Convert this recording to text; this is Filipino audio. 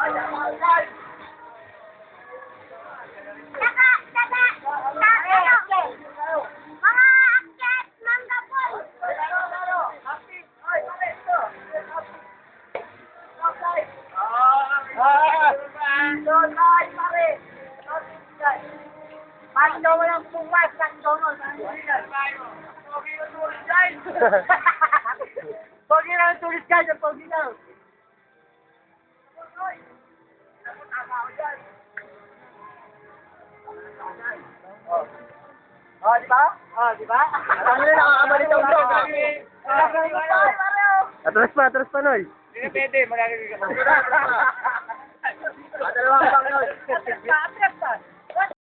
Pagdaw mo ng pumas, pagdaw mo. Pogi ng tourist guide. Pogi ng tourist guide, pogi ng. Oh, di ba? Oh, di ba? Ano yun, nakakamali daw, bro. Atras pa, atras pa, Noy. Hindi pwede, magagawin ka. Ah, dalawang bang